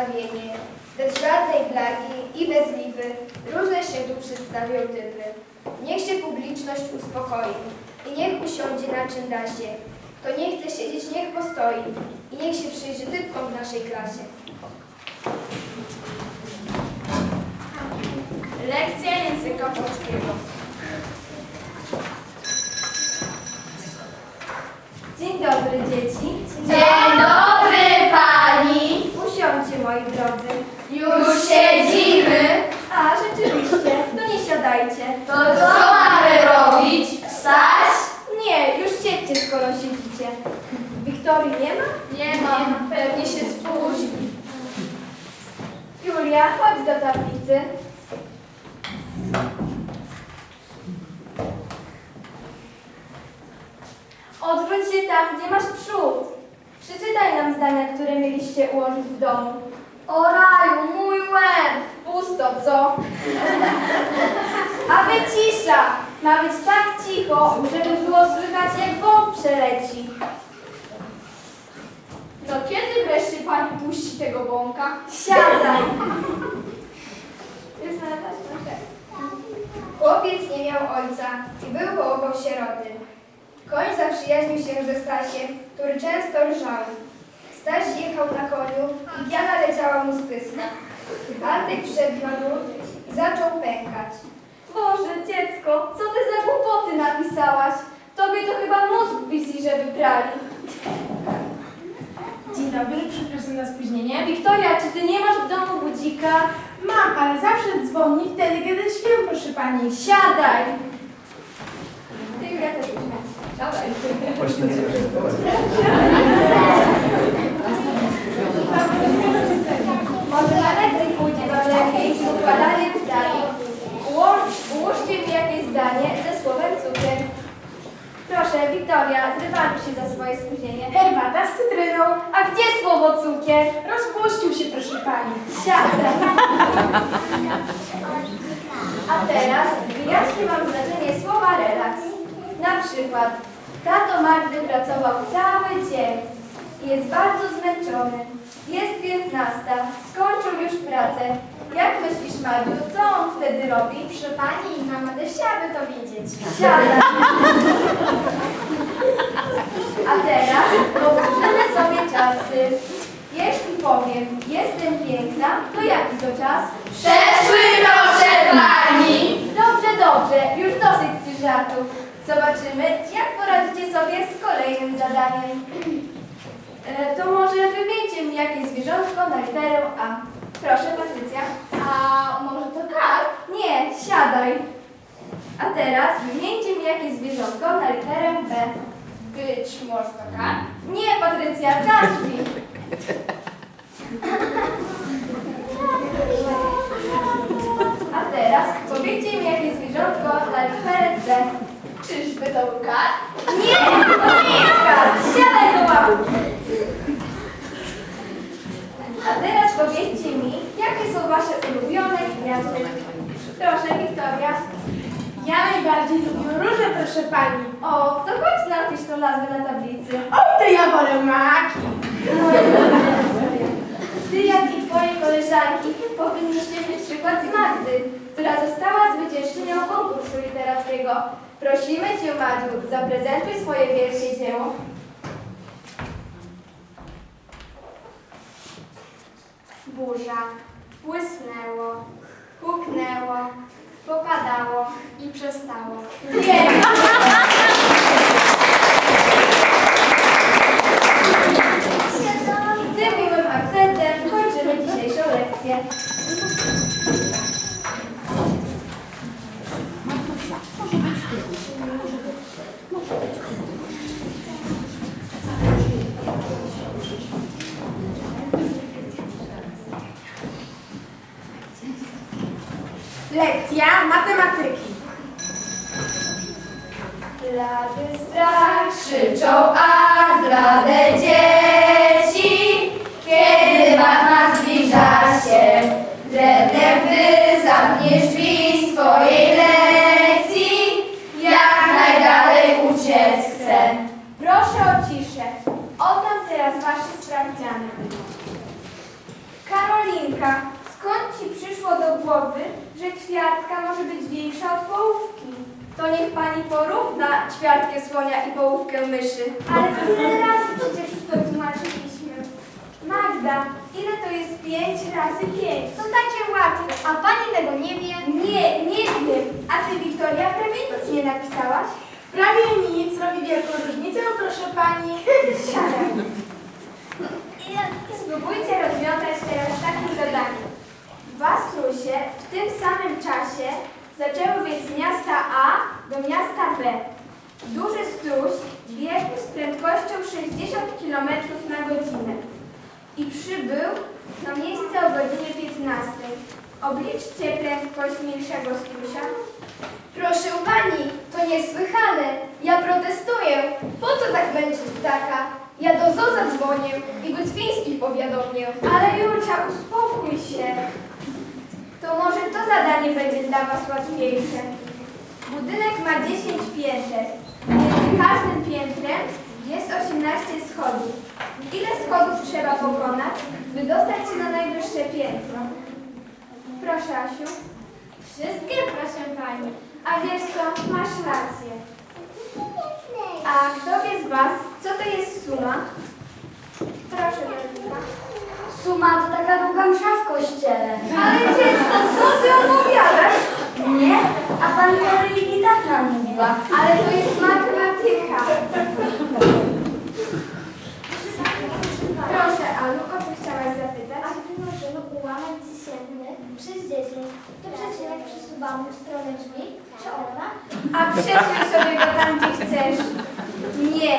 przedstawienie. Bez żadnej blagi i bez lipy różne się tu przedstawią typy. Niech się publiczność uspokoi i niech usiądzie na czym da się. Kto nie chce siedzieć, niech postoi i niech się przyjrzy typkom w naszej klasie. Lekcja języka polskiego. Dzień dobry dzieci. Dzień dobry pani. Usiądźcie moi drodzy. Już siedzimy. A, rzeczywiście, to nie siadajcie. To co mamy robić? Wstać? Nie, już siedźcie, skoro siedzicie. Wiktorii nie ma? Nie ma. Pewnie się spóźni. Julia, chodź do tablicy. Odwróć się tam, gdzie masz przód. Przeczytaj nam zdania, które mieliście ułożyć w domu. O raju, mój łeb. Pusto, co? A wy cisza! Ma być tak cicho, żeby było słychać, jak bąk przeleci. No kiedy wreszcie pani puści tego bąka? Siadaj! Chłopiec nie miał ojca i był połową sieroty. Koń zaprzyjaźnił się ze Stasiem, który często rżał. Staś jechał na koniu i piana leciała mu z pyska. Antek wszedł na i zaczął pękać. Boże, dziecko, co ty za głupoty napisałaś? Tobie to chyba mózg wisi, że wybrali. Dzień dobry, przepraszam za spóźnienie. Wiktoria, czy ty nie masz w domu budzika? Mam, ale zawsze dzwoni wtedy, kiedy śpię, proszę pani. Siadaj! Ty Julia też usiądź. Siadaj na lekcji pójdzie wam lepiej z układaniem zdań. Ułóż, ułóżcie mi jakieś zdanie ze słowem cukier. Proszę, Wiktoria, zrywamy się za swoje spóźnienie. Herbata z cytryną. A gdzie słowo cukier? Rozpuścił się, proszę pani. Siadaj. A teraz wyjaśnię Wam znaczenie słowa relaks. Na przykład, tato Magdy pracował cały dzień i jest bardzo zmęczony. Jest piętnasta, skończył już pracę. Jak myślisz, Madziu, co on wtedy robi? Proszę pani, mama też chciałaby to wiedzieć. Siada. A teraz powtórzymy sobie czasy. Jeśli powiem, jestem piękna, to jaki to czas? Przeszły proszę pani. Dobrze, dobrze, już dosyć tych żartów. Zobaczymy, jak poradzicie sobie z kolejnym zadaniem. E, to może wymieńcie mi jakieś zwierzątko na literę A. Proszę, Patrycja. A może to karp? Nie, siadaj. A teraz wymieńcie mi jakieś zwierzątko na literę B. Być może to karp? Nie, Patrycja, zacznij. A teraz powiedzcie mi jakieś zwierzątko na literę C. Czyżby to był karp? Nie, to nie jest. Siadaj do łapki. A teraz powiedzcie mi, jakie są wasze ulubione gwiazdy. Proszę, Wiktoria. Ja najbardziej lubię róże, proszę pani. O, to chodź napisz tą nazwę na tablicy. Oj, to ja wolę maki. Ty, jak i twoje koleżanki powinniście mieć przykład z Magdy, która została zwyciężczynią konkursu literackiego. Prosimy Cię, Madziu, zaprezentuj swoje wielkie dzieło. Burza. Błysnęło, huknęło, popadało i przestało. Pięknie! Tym miłym akcentem kończymy dzisiejszą lekcję. Ćwiartka może być większa od połówki. To niech pani porówna ćwiartkę słonia i połówkę myszy. Ale tyle razy przecież już to tłumaczyliśmy. Magda, ile to jest 5 razy 5? To takie łatwe, a pani tego nie wie? Nie, nie wiem. A ty, Wiktoria, prawie nic nie napisałaś? Prawie nic robi wielką różnicę, proszę pani. Siadaj. Spróbujcie rozwiązać teraz takie zadanie. Dwa strusie w tym samym czasie zaczęły biec z miasta A do miasta B. Duży struś biegł z prędkością 60 km na godzinę i przybył na miejsce o godzinie 15. Obliczcie prędkość mniejszego strusia. Proszę pani, to niesłychane. Ja protestuję. Po co tak męczyć ptaka? Ja do zoo zadzwonię i Gucwińskich powiadomię. Ale Julcia, uspokój się. To może to zadanie będzie dla Was łatwiejsze. Budynek ma 10 pięter. Między każdym piętrem jest 18 schodów. Ile schodów trzeba pokonać, by dostać się na najwyższe piętro? Proszę, Asiu. Wszystkie, proszę pani. A wiesz co, masz rację. A kto wie z Was, co to jest suma? Proszę, Weronika. Suma to taka długa msza w kościele. Ale dziecko, co ty opowiadasz? Nie? A pani o religii tak nam mówiła. Ale to jest matematyka. Proszę, Anu, o co chciałaś zapytać? A gdy możemy ułamać dziesiętny przez 10, to przecinek przesuwamy w stronę drzwi, czy ona? A przesuń sobie go tam, gdzie chcesz. Nie,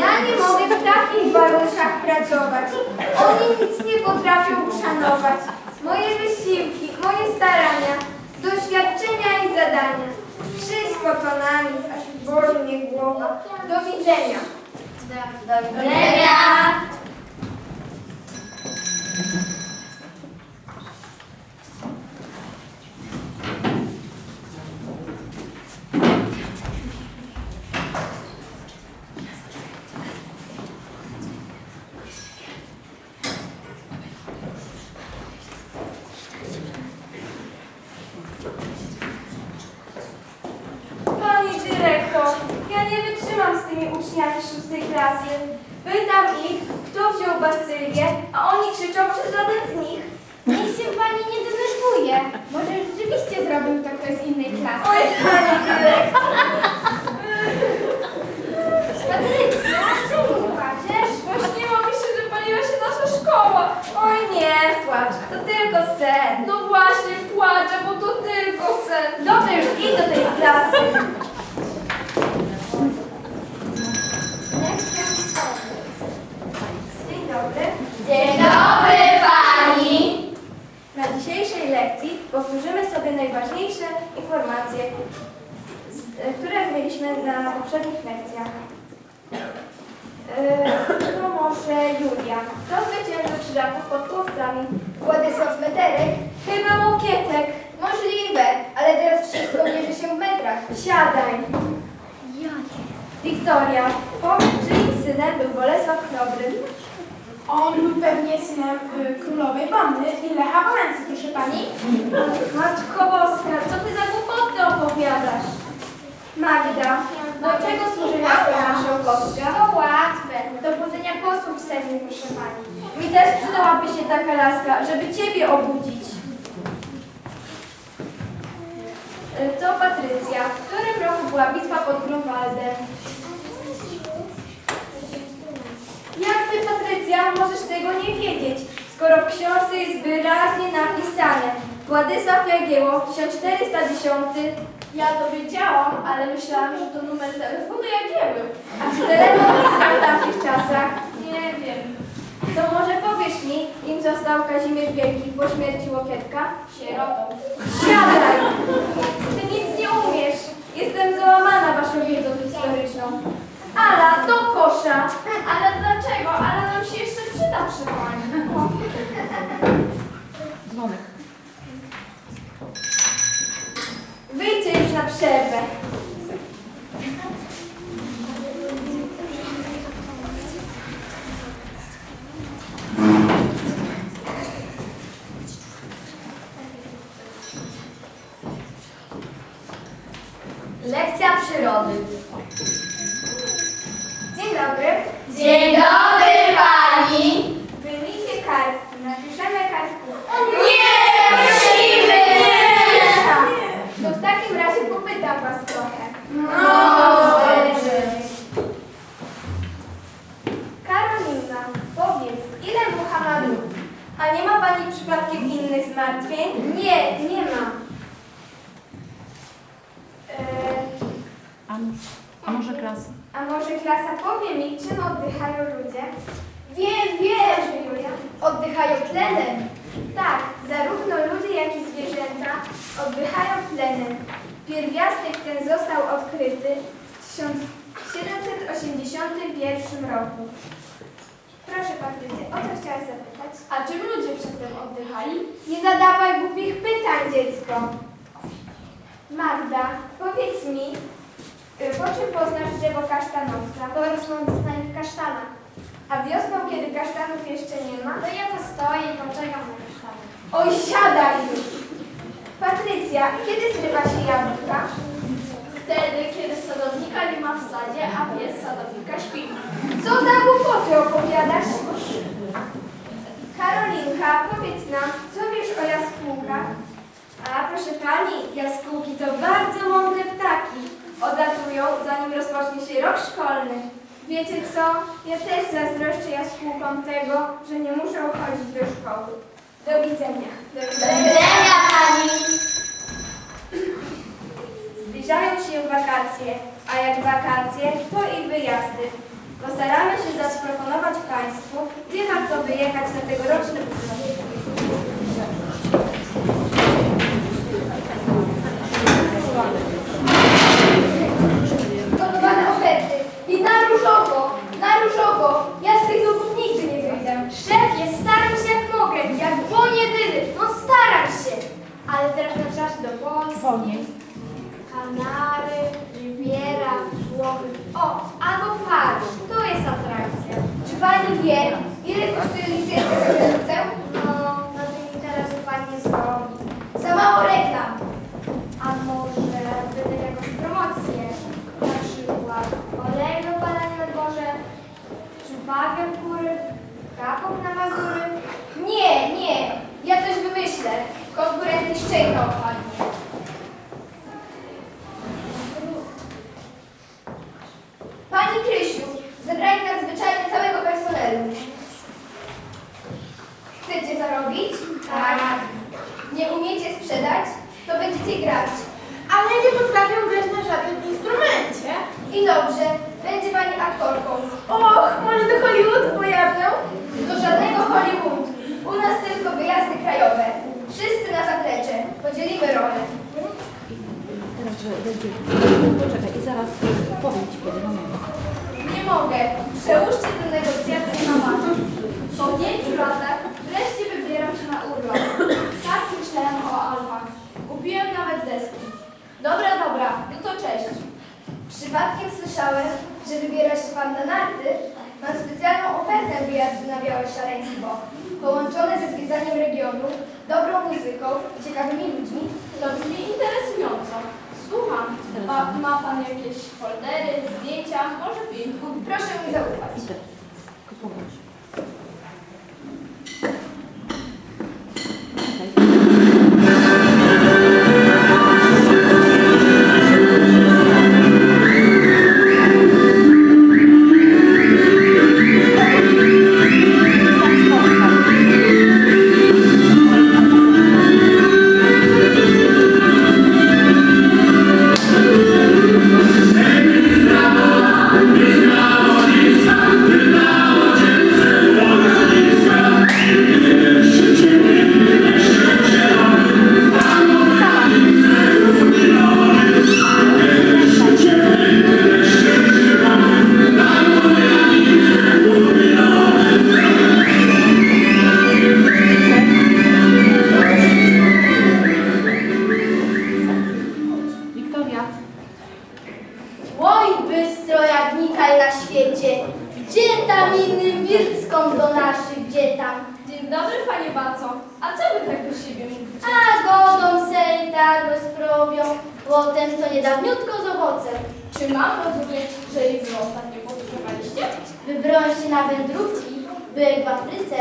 ja nie mogę w takich warunkach pracować. Oni nic nie potrafią uszanować. Moje wysiłki, moje starania, doświadczenia i zadania. Wszystko to na nic, aż boli mnie głowa. Do widzenia. Do widzenia. Pani dyrektor, ja nie wytrzymam z tymi uczniami szóstej klasy. Pytam ich, kto wziął Bastylię, a oni krzyczą, że żaden z nich. Niech się pani nie denerwuje. Może rzeczywiście zrobił to ktoś z innej klasy. Oj, pani dyrektor. Patrycja, czemu płaczesz? Bo śniło mi się, że paliła się nasza szkoła. Oj nie, płacz, to tylko sen. No właśnie, płaczę, bo to tylko sen. Dobrze, już idź do tej klasy. Dzień dobry. Dzień dobry pani. Na dzisiejszej lekcji powtórzymy sobie najważniejsze informacje, z- e, które mieliśmy na poprzednich lekcjach. Yy, to może Julia. Kto zwyciężył krzyżaków pod kłowcami? Władysław Meterek? Chyba Łokietek. Możliwe, ale teraz wszystko mierzy się w metrach. Siadaj. Wiktoria, powiedz, czyim synem był Bolesław Chrobry? On był pewnie synem y, królowej Wanny i Lecha Wałęsy, proszę pani. Matko Boska, co ty za głupoty opowiadasz? Magda, do czego służy miasto marszałkowska? To łatwe. Do budzenia posłów w Sejmie, proszę pani. Mi też przydałaby się taka laska, żeby ciebie obudzić. Y, To Patrycja. W którym roku była bitwa pod Grunwaldem? Jak ty, Patrycja, możesz tego nie wiedzieć, skoro w książce jest wyraźnie napisane Władysław Jagiełło, 1410, Ja to wiedziałam, ale myślałam, że to numer telefonu Jagieły. a czy telefon istniał w tamtych czasach? Nie wiem. To może powiesz mi, im został Kazimierz Wielki po śmierci Łokietka? Sierotą. Siadaj! Ty nic nie umiesz. Jestem załamana waszą wiedzą historyczną. Ala, do kosza! Ale dlaczego? Ale nam się jeszcze przyda przy pani. Wyjdźcie już na przerwę. lekcja przyrody. Dzień dobry. Dzień dobry pani! Wyjmijcie kartki, napiszemy kartkę. Nie, prosimy! To w takim razie popytam was trochę. Dobrze. Karolina, powiedz, ile mucha ma nóg? A nie ma pani przypadkiem innych zmartwień? Nie, nie ma. Eee, A może klasa? a może klasa powie mi, czym oddychają ludzie? Wiem, wiem, Julia. Oddychają tlenem. Tak, zarówno ludzie, jak i zwierzęta oddychają tlenem. Pierwiastek ten został odkryty w 1781 roku. Proszę Patrycję, o co chciałaś zapytać? A czym ludzie przedtem oddychali? Nie zadawaj głupich pytań, dziecko. Magda, powiedz mi, y, po czym poznasz drzewo kasztanowca? Po rozmącnych kasztanach. A wiosną, kiedy kasztanów jeszcze nie ma? To ja to stoję i poczekam na kasztany. Oj, siadaj już! Patrycja, kiedy zrywa się jabłka? Wtedy, kiedy sadownika nie ma w sadzie, a pies sadownika śpi. Co za głupoty opowiadasz? Karolinka, powiedz nam, co wiesz o jaskółkach? A proszę pani, jaskółki to bardzo mądre ptaki. Odlatują, zanim rozpocznie się rok szkolny. Wiecie co? Ja też zazdroszczę jaskółkom tego, że nie muszą chodzić do szkoły. Do widzenia. Do widzenia, pani! Zbliżają się wakacje, a jak wakacje, to i wyjazdy. Postaramy się zaproponować Państwu, gdzie warto wyjechać na tegoroczny urlop. Gotowane oferty. I na różowo, na różowo. Ja z tych lubów nigdy nie wyjdę. Szefie, staram się jak mogę, jak błoń jedyny. No staram się. Ale teraz na czas do Polski. Wolniej. Kanary, Riviera, Włochy. O, albo Paryż. To jest atrakcja. Czy pani wie, ile kosztuje licencja za granicę? No, na tym interesu pani nie zrobi. Za mało reklam. A może wydać jakąś promocję? Na przykład olej do badania na dworze, czy bagę w góry, kapok na Mazury. Nie, nie. Ja coś wymyślę. Konkurenty szczęka opadnie. Pani Krysiu, zebrali nadzwyczajnie całego personelu. Chcecie zarobić? Tak. Nie umiecie sprzedać? To będziecie grać. Ale nie potrafią grać na żadnym instrumencie. I dobrze, będzie pani aktorką. Och, może do Hollywoodu pojadę? Do żadnego Hollywood. U nas tylko wyjazdy krajowe. Wszyscy na zaplecze. Podzielimy rolę. Teraz że będzie. Poczekaj i zaraz powiem ci kiedy moment. Nie mogę. Przełóżcie tę negocjację na was. Po pięciu latach wreszcie wybieram się na urlop. Tak myślałem o Alpach. Kupiłem nawet deski. Dobra, dobra, no to cześć. Przypadkiem słyszałem, że wybiera się pan na narty. Mam specjalną ofertę wyjazdu na Białe Szaleństwo. Połączone ze zwiedzaniem regionu, dobrą muzyką i ciekawymi ludźmi. To brzmi interesująco. Słucham. Ma, ma pan jakieś foldery, zdjęcia, może film? Proszę mi zaufać. Łotem, co niedawniutko z owocem. Czy mam rozumieć, że i wy ostatnio podróżowaliście? Wybrałem się na wędrówki, byłem w Afryce,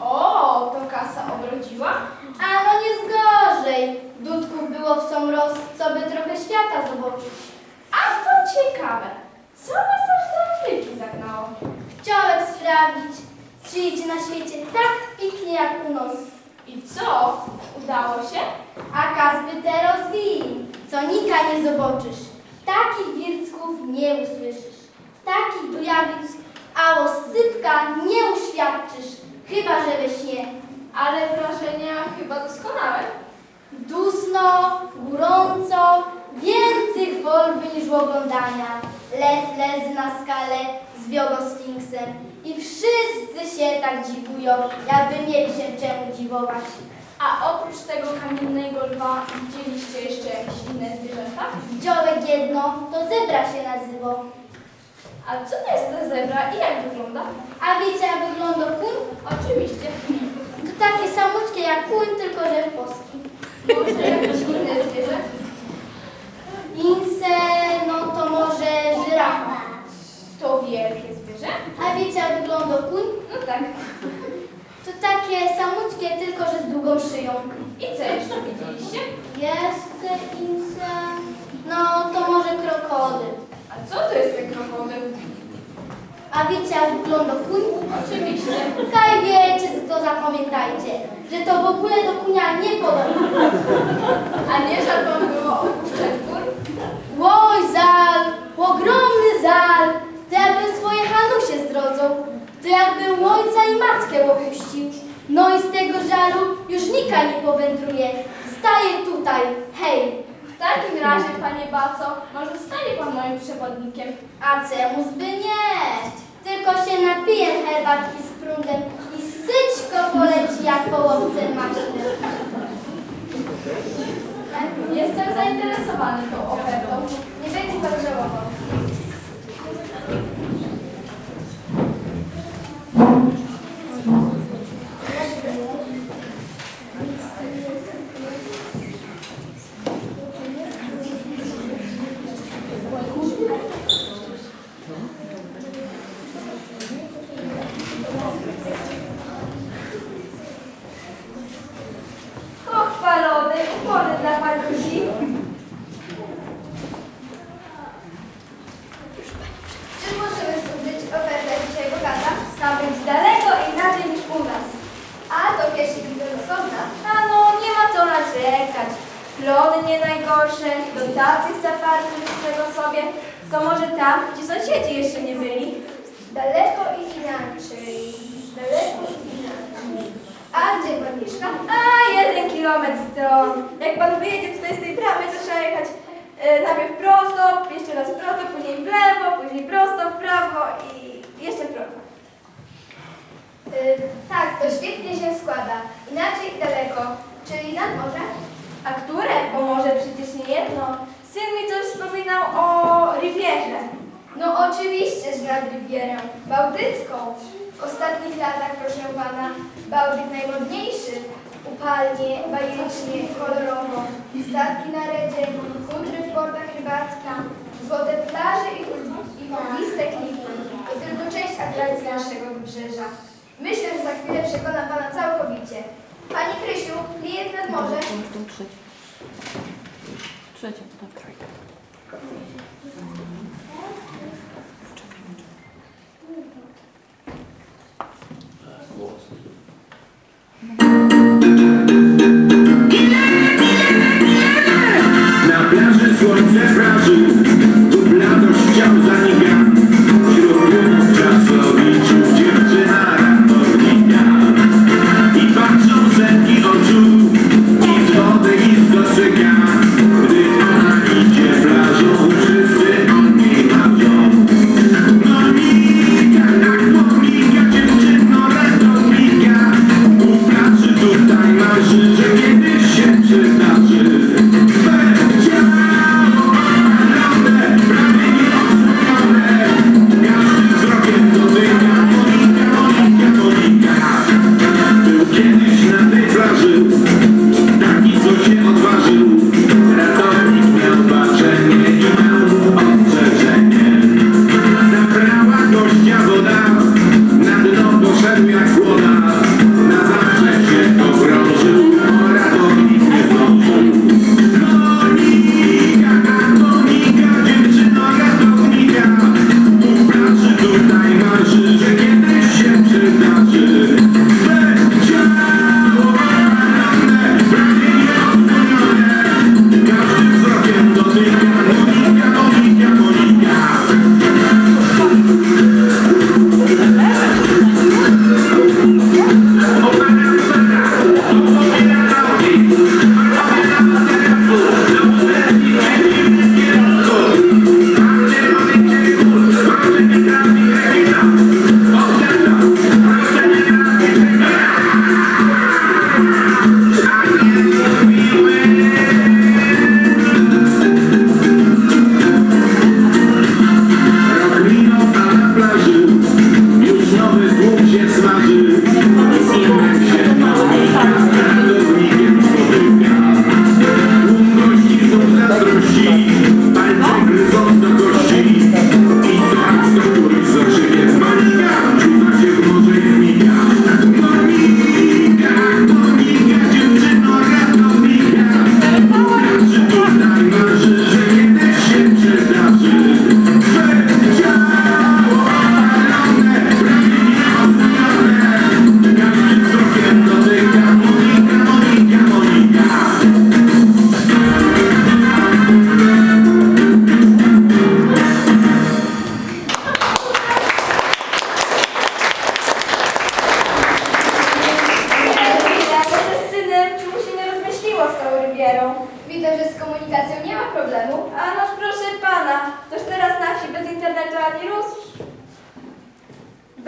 O, to kasa obrodziła? a no nie zgorzej. Dudków było w są roz, co by trochę świata zobaczyć. A to ciekawe. Co was aż do Afryki zagnało? Chciałem sprawdzić, czy idzie na świecie tak pięknie jak u nas. I co? Udało się? A kazby te rozwij, co nika nie zobaczysz. Takich wircków nie usłyszysz. Takich bujawic, a sypka nie uświadczysz, chyba że we śnie. Ale wrażenia chyba doskonałe. Dusno, gorąco, więcej wolby niż oglądania. Let lezy na skale z wiogosfinksem i wszyscy się tak dziwują, jakby mieli się czemu dziwować. A oprócz tego kamiennego lwa widzieliście jeszcze jakieś inne zwierzęta? Dziołek jedno, to zebra się nazywa. A co to jest ta zebra i jak wygląda? A wiecie jak wygląda kuń? Oczywiście. To takie samuczkie jak kuń, tylko że w. Może jakieś inne zwierzę? Inse, no to może żyrafa. To wielkie zwierzę? A wiecie jak wygląda kuń? No tak. To takie samuczkie, tylko że z długą szyją. I co jeszcze widzieliście? Jeszcze inse, no to może krokodyl. A co to jest ten krokodyl? A wiecie jak wygląda kuń? Oczywiście. Kaj wiecie, to zapamiętajcie, że to w ogóle do kunia nie podoba. A nie żal wam było opuszczać gór? Łoj, zal, ogromny zal, to jakby swoje Hanusie zdrodzą, to jakby ojca i matkę opuścił. No i z tego żalu już nika nie powędruje, staje tutaj, hej. W takim razie, panie Baco, może zostanie pan moim przewodnikiem. A czemu zby nie? Tylko się napiję herbatki z prądem i syćko poleci jak po łowce maśle. Jestem zainteresowany tą ofertą będzie pan żałował. Pochwalony, upony dla panusi. Czy możemy służyć ofertę dzisiaj bogata? Tam być daleko inaczej niż u nas. A to pieśń osobna. A no, nie ma co narzekać. Plony nie najgorsze, dotacje zaparty tego sobie. To może tam, gdzie sąsiedzi jeszcze nie byli. Daleko i inaczej. Daleko i inaczej. A gdzie pan mieszka? A, jeden kilometr stąd. Jak pan wyjedzie tutaj z tej bramy, to trzeba jechać e, najpierw prosto, jeszcze raz prosto, później w lewo, później prosto, w prawo i jeszcze prawo. Y, tak, to świetnie się składa. Inaczej i daleko. Czyli nad morze? A które? Bo może przecież nie jedno. Syn mi coś wspominał o Rivierze. No oczywiście, że nad Rivierą. Bałtycką. W ostatnich latach, proszę pana, Bałtyk najmodniejszy. Upalnie, bajecznie, kolorowo. Statki na redzie, kutry w portach rybackich, złote plaże i, kugliste klify. To tylko część atrakcji naszego wybrzeża. Myślę, że za chwilę przekona pana całkowicie. Pani Krysiu, klient nad morze. Trzecią, tak.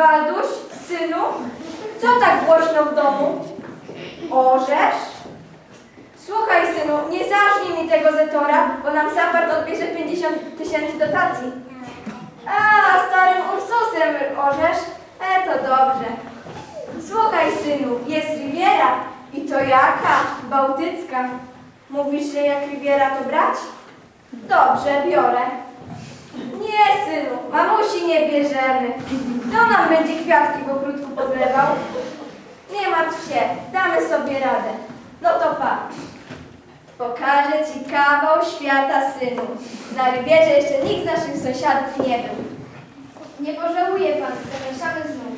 Walduś, synu, co tak głośno w domu? Orzesz? Słuchaj, synu, nie zażnij mi tego zetora, bo nam Zapart odbierze 50 tysięcy dotacji. A, starym Ursusem orzesz? E, to dobrze. Słuchaj, synu, jest Riviera. I to jaka? Bałtycka. Mówisz, że jak Riviera to brać? Dobrze, biorę. Nie, synu, mamusi nie bierzemy. Kto nam będzie kwiatki w ogródku podlewał? Nie martw się, damy sobie radę. No to pa. Pokażę ci kawał świata, synu. Na Rivierze jeszcze nikt z naszych sąsiadów nie był. Nie pożałuje pan, zapraszamy znów.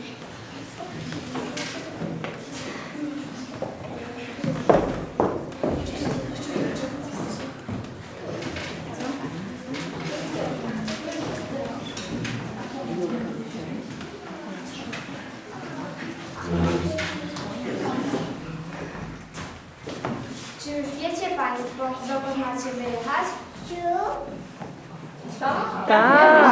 嘎